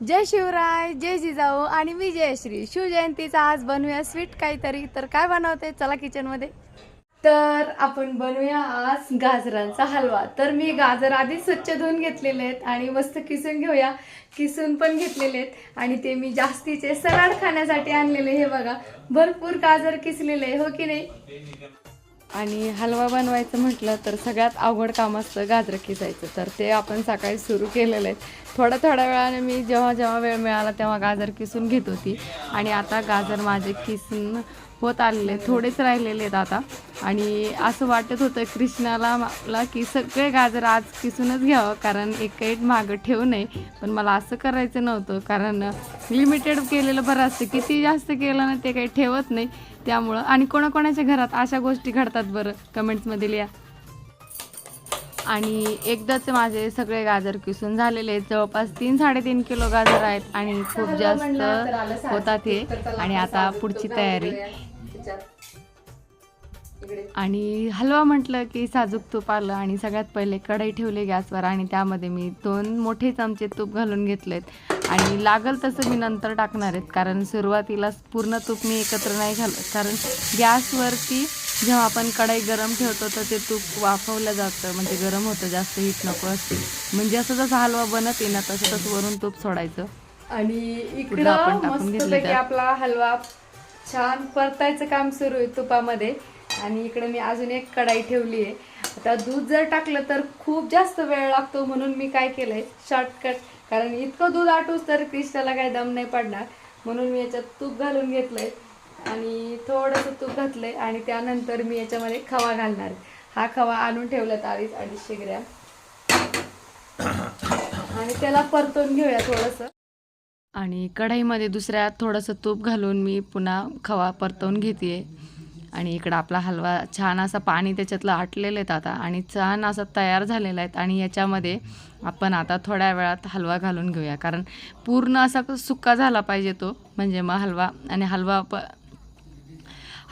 जय शिवराय जय जिजाऊ आणि मी जयश्री शिवजयंतीचा आज बनवूया स्वीट काहीतरी. तर काय बनवते? चला किचनमध्ये तर आपण बनवूया आज गाजरांचा हलवा. तर मी गाजर आधीच स्वच्छ धुवून घेतलेले आहेत आणि मस्त किसून घेऊया. किसून पण घेतलेले आहेत. आणि ते मी जास्तीचे सलाड खाण्यासाठी आणलेले हे बघा. भरपूर गाजर किसलेले हो की नाही? आणि हलवा बनवायचं म्हटलं तर सगळ्यात अवघड काम असतं गाजरं किसायचं तर ते आपण सकाळी सुरू केलेलं आहे. थोड्या थोड्या वेळाने मी जेव्हा जेव्हा वेळ मिळाला तेव्हा गाजर किसून घेत होती. आणि आता गाजर माझे किसून होत आलेले. थोडेच राहिलेले आहेत आता. आणि असं वाटत होतं कृष्णाला मला की सगळे गाजर आज किसूनच घ्यावं कारण एक एक मागं ठेवू नये. पण मला असं करायचं नव्हतं कारण लिमिटेड केलेलं बरं असतं. किती जास्त केलं ना ते काही ठेवत नाही. त्यामुळं आणि कोणाकोणाच्या घरात अशा गोष्टी घडतात बरं? कमेंट्समध्ये लिहा आणि एकदाच माझे सगळे गाजर किसून झालेले आहेत. जवळपास तीन साडेतीन किलो गाजर आहेत आणि खूप जास्त होतात हे. आणि आता पुढची तयारी. आणि हलवा म्हटलं की साजूक तूप आलं आणि सगळ्यात पहिले कढई ठेवली गॅसवर आणि त्यामध्ये मी दोन मोठे चमचे तूप घालून घेतलेत. आणि लागल तसं मी नंतर टाकणार आहेत कारण सुरुवातीला पूर्ण तूप मी एकत्र नाही घालत. कारण गॅसवरती जेव्हा आपण कढई गरम ठेवतो तर ते तूप वाफवलं जातं. म्हणजे गरम होतं जास्त हीट नको असते. म्हणजे असं जसं हलवा बनत ना तसं तसं वरून तूप सोडायचं. आणि इकडं आपण टाकून घेतलं. आपला हलवा छान परतायचं काम सुरू आहे तुपामध्ये. आणि इकडे मी अजून एक कढाई ठेवली आहे. आता दूध जर टाकलं तर खूप जास्त वेळ लागतो म्हणून मी काय केलंय? शॉर्टकट कारण इतकं दूध आटूस तर क्रिस्टाला काही दम नाही पडणार. म्हणून मी याच्यात तूप घालून घेतलंय. आणि थोडंसं तूप घातलंय आणि त्यानंतर मी याच्यामध्ये खवा घालणार आहे. हा खवा आणून ठेवलात अडीच अडीचशे ग्रॅम. आणि त्याला परतून घेऊया थोडंसं. आणि कढईमध्ये दुसऱ्या थोडंसं तूप घालून मी पुन्हा खवा परतवून घेते आणि इकडं आपला हलवा छान असा पाणी त्याच्यातलं आटलेलं आहेत आता आणि छान असा तयार झालेला आहेत. आणि याच्यामध्ये आपण आता थोड्या वेळात हलवा घालून घेऊया. कारण पूर्ण असा सुका झाला पाहिजे तो. म्हणजे मग हलवा आणि हलवा प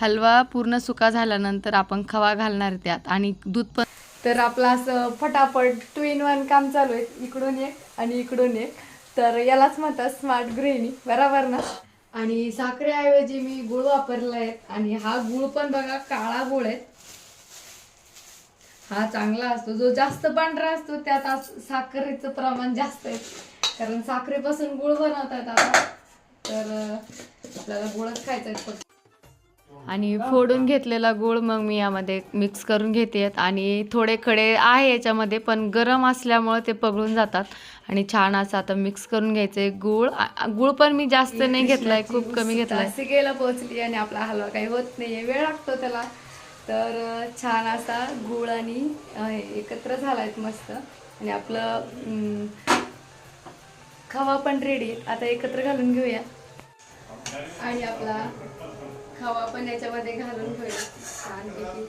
हलवा पूर्ण सुका झाल्यानंतर आपण खवा घालणार त्यात. आणि दूध पण तर आपलं असं फटाफट टू इन वन काम चालू आहे. इकडून एक आणि इकडून एक तर यालाच म्हणतात स्मार्ट गृहिणी बरोबर ना? आणि साखरेऐवजी मी गुळ वापरला आहे आणि हा गुळ पण बघा काळा गुळ आहे. हा चांगला असतो. जो जास्त पांढरा असतो त्यात आज साखरेचं प्रमाण जास्त आहे. कारण साखरेपासून गुळ बनवतात आता. तर आपल्याला गुळच खायचा आहे फक्त. आणि फोडून घेतलेला गूळ मग मी यामध्ये मिक्स करून घेते. आणि थोडे खडे आहे याच्यामध्ये पण गरम असल्यामुळे ते पगळून जातात. आणि छान असं आता मिक्स करून घ्यायचे गूळ. गूळ पण मी जास्त नाही घेतलाय खूप कमी घेतलाय. सिकेला पोहोचली आणि आपला हलवा काही होत नाहीये वेळ लागतो त्याला. तर छान असा गूळ आणि एकत्र झालायत मस्त. आणि आपलं खवा पण रेडी आता एकत्र घालून घेऊया. आणि आपला खवा पण याच्यामध्ये घालून घेऊया छानपैकी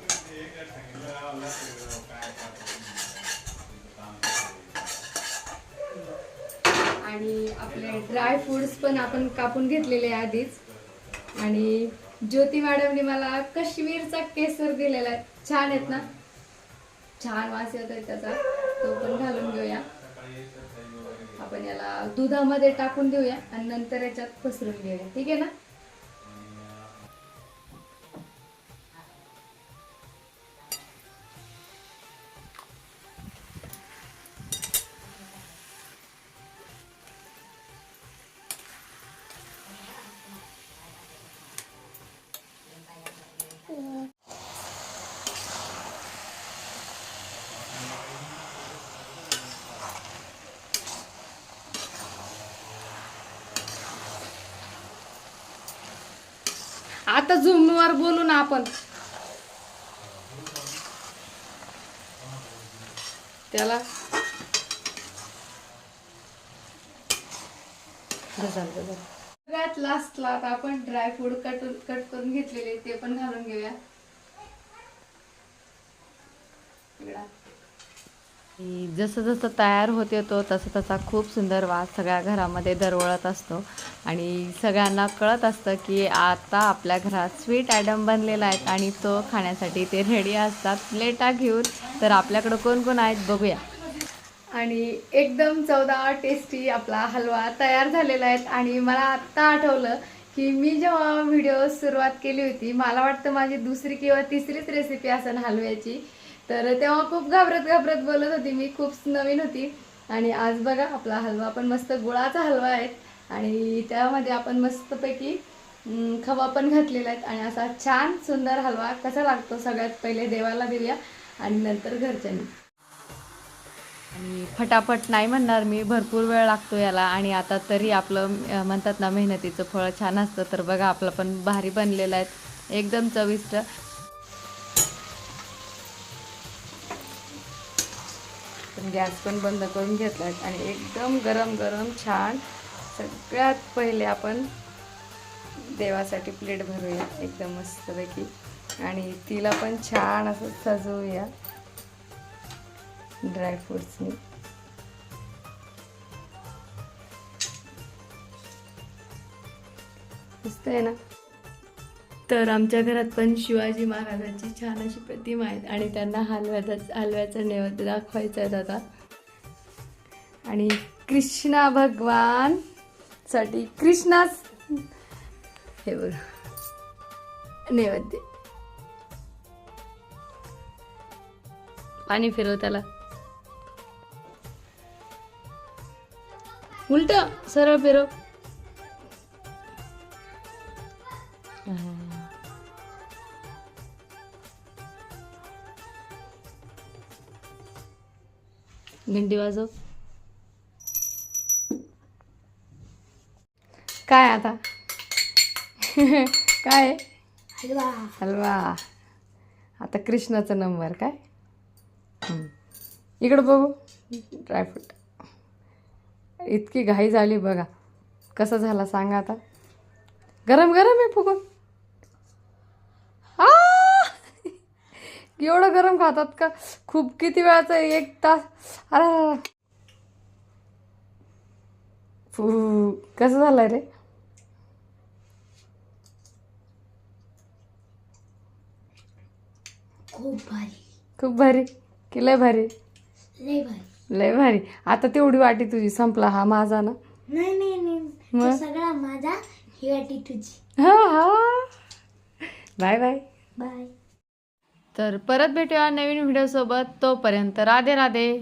आणि आपले ड्राय फ्रुट्स पण आपण कापून घेतलेले आधीच. आणि ज्योती मॅडमने मला काश्मीरचा केसर दिलेला आहे. छान आहेत ना? छान वास येत आहे त्याचा. तो पण घालून घेऊया. आपण याला दुधामध्ये टाकून देऊया आणि नंतर याच्यात पसरून घेऊया. ठीक आहे ना? आता झूमवर बोलू ना आपण. त्याला. सगळ्यात लास्टला आता आपण ड्रायफ्रूट कट कट करून घेतलेले ते पण घालून घेऊया. की जसं जसं तयार होते तो तसं तसा खूप सुंदर वास सगळ्या घरामध्ये दरवळत असतो. आणि सगळ्यांना कळत असतं की आता आपल्या घरात स्वीट आयटम बनलेला आहेत आणि तो खाण्यासाठी ते रेडी असतात. प्लेटा घेऊन तर आपल्याकडं कोण कोण आहेत बघूया. आणि एकदम चवदार टेस्टी आपला हलवा तयार झालेला आहे आणि मला आत्ता आठवलं की मी जेव्हा व्हिडिओ सुरुवात केली होती मला वाटतं माझी दुसरी किंवा तिसरीच रेसिपी असेल हलव्याची. तर तेव्हा खूप घाबरत घाबरत बोलत होती मी खूप नवीन होती. आणि आज बघा आपला हलवा पण मस्त गुळाचा हलवा आहे. आणि त्यामध्ये आपण मस्तपैकी खवा पण घातलेला आहेत आणि असा छान सुंदर हलवा कसा लागतो सगळ्यात पहिले देवाला देऊया. आणि नंतर घरच्यांनी. आणि फटाफट नाही म्हणणार मी भरपूर वेळ लागतो याला. आणि आता तरी आपलं म्हणतात ना मेहनतीचं फळ छान असतं. तर बघा आपलं पण भारी बनलेलं आहे. एकदम चविष्ट. गॅस पण बंद करून घेतला आणि एकदम गरम गरम छान सगळ्यात पहिले आपण देवासाठी प्लेट भरूया एकदम मस्तपैकी. आणि तिला पण छान असं सजवूया. ड्रायफ्रुट्सनी दिसतंय आहे ना? तर आमच्या घरात पण शिवाजी महाराजांची छान अशी प्रतिमा आहेत आणि त्यांना हलव्याचा हलव्याचा नैवेद्य दाखवायचा आहे आता आणि कृष्णा भगवानसाठी कृष्णाच हे बघ नैवेद्य. पाणी फिरव त्याला. उलट सरळ फिरव. घंटी वाजव. काय आता? काय? हलवा. हलवा. आता कृष्णाचा नंबर काय. इकडं बघू. ड्रायफ्रूट इतकी घाई झाली बघा. कसं झाला सांगा आता. गरम गरम आहे फुगून. एवढं गरम खातात का? खूप किती वेळाचं एक तास. अरे फू कसं झालंय रे? खूप भारी. खूप भारी? की लय भारी? लय भारी. लय भारी. आता तेवढी वाटी तुझी संपला हा माझा ना? नाही नाही नाही. मग? तो सगळा माझा ही वाटी तुझी. हा हा. Bye bye. बाय. तर परत भेटूया नवीन व्हिडिओसोबत तोपर्यंत राधे राधे.